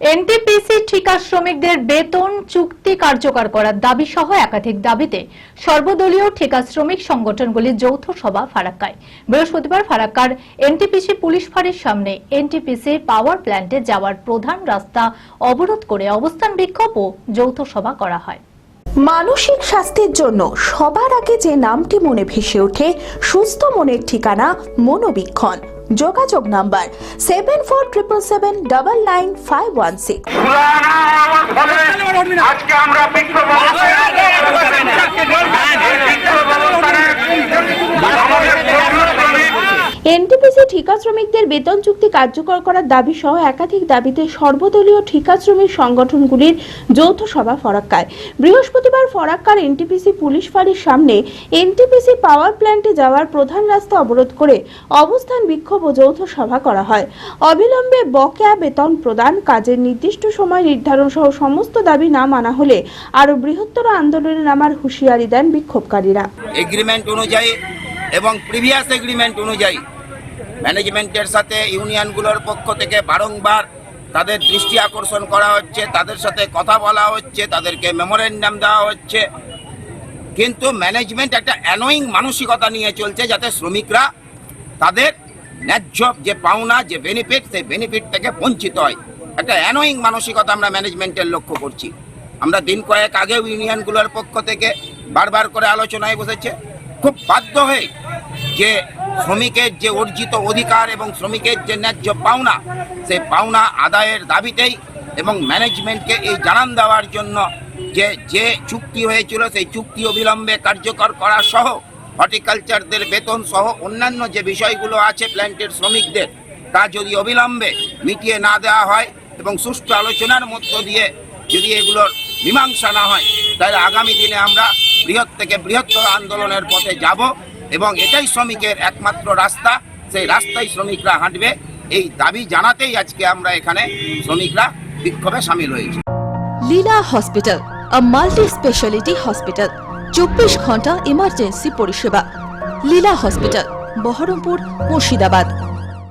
NTPC ঠিকা শ্রমিকদের বেতন চুক্তি কার্যকর করার দাবি সহ একাধিক দাবিতে সর্বদলীয় ঠিকা শ্রমিক সংগঠনগুলির যৌথ সভা ফারাক্কায়। বৃহস্পতিবার ফারাক্কার এনটিপিসি পুলিশ ফাঁড়ির সামনে এনটিপিসি পাওয়ার প্ল্যান্টে যাওয়ার প্রধান রাস্তা অবরোধ করে অবস্থান বিক্ষোভ ও যৌথ সভা করা হয়। মানসিক স্বাস্থ্যের জন্য সবার আগে যে নামটি মনে ভেসে ওঠে, সুস্থ মনের ঠিকানা মনোবীক্ষণ। যোগাযোগ number seven four triple seven double nine five one six আজকে আমরা এনটিপিসি ঠিকা শ্রমিকদের বেতন চুক্তি কার্যকর করার দাবি সহ একাধিক দাবিতে সর্বদলীয় ঠিকা শ্রমিক সংগঠনগুলির যৌথ সভা ফরাক্কায়। বৃহস্পতিবার ফরাক্কার এনটিপিসি পুলিশ ফাঁড়ির সামনে এনটিপিসি পাওয়ার প্ল্যান্টে যাওয়ার প্রধান রাস্তা অবরোধ করে অবস্থান বিক্ষোভ ও যৌথ সভা করা হয়। অবিলম্বে বকেয়া বেতন প্রদান, কাজের নির্দিষ্ট সময় নির্ধারণ সহ সমস্ত দাবি না মানা হলে আরও বৃহত্তর আন্দোলনে নামার হুঁশিয়ারি দেন বিক্ষোভকারীরা। এগ্রিমেন্ট অনুযায়ী এবং প্রিভিয়াস এগ্রিমেন্ট অনুযায়ী ম্যানেজমেন্টের সাথে ইউনিয়নগুলোর পক্ষ থেকে বারংবার তাদের দৃষ্টি আকর্ষণ করা হচ্ছে, তাদের সাথে কথা বলা হচ্ছে, তাদেরকে মেমোরেন্ডাম দেওয়া হচ্ছে। কিন্তু ম্যানেজমেন্ট একটা অ্যানোয়িং মানসিকতা নিয়ে চলছে যাতে শ্রমিকরা তাদের ন্যায্য যে পাওনা, যে বেনিফিট সেই বেনিফিট থেকে বঞ্চিত হয়। একটা অ্যানোয়িং মানসিকতা আমরা ম্যানেজমেন্টের লক্ষ্য করছি। আমরা দিন কয়েক আগেও ইউনিয়নগুলোর পক্ষ থেকে বারবার করে আলোচনায় বসেছে। খুব বাধ্য হয়ে যে শ্রমিকের যে অর্জিত অধিকার এবং শ্রমিকের যে ন্যায্য পাওনা সেই পাওনা আদায়ের দাবিতেই এবং ম্যানেজমেন্টকে এই জানান দেওয়ার জন্য যে যে চুক্তি হয়েছিল, সেই চুক্তি অবিলম্বে কার্যকর করা সহ হর্টিকালচারদের বেতন সহ অন্যান্য যে বিষয়গুলো আছে প্ল্যান্টের শ্রমিকদের, তা যদি অবিলম্বে মিটিয়ে না দেওয়া হয় এবং সুষ্ঠু আলোচনার মধ্য দিয়ে যদি এগুলোর মীমাংসা না হয়, তাহলে আগামী দিনে আমরা বৃহৎ থেকে বৃহত্তর আন্দোলনের পথে যাব। এবং এটাই শ্রমিকের একমাত্র রাস্তা। সেই রাস্তায় শ্রমিকরা হাঁটবে। এই দাবি জানাতেই আজকে আমরা এখানে শ্রমিকরা বিক্ষোভে সামিল হয়েছি। Leela hospital multi speciality hospital, চব্বিশ ঘণ্টা ইমার্জেন্সি পরিষেবা। লীলা হসপিটাল, বহরমপুর, মুর্শিদাবাদ।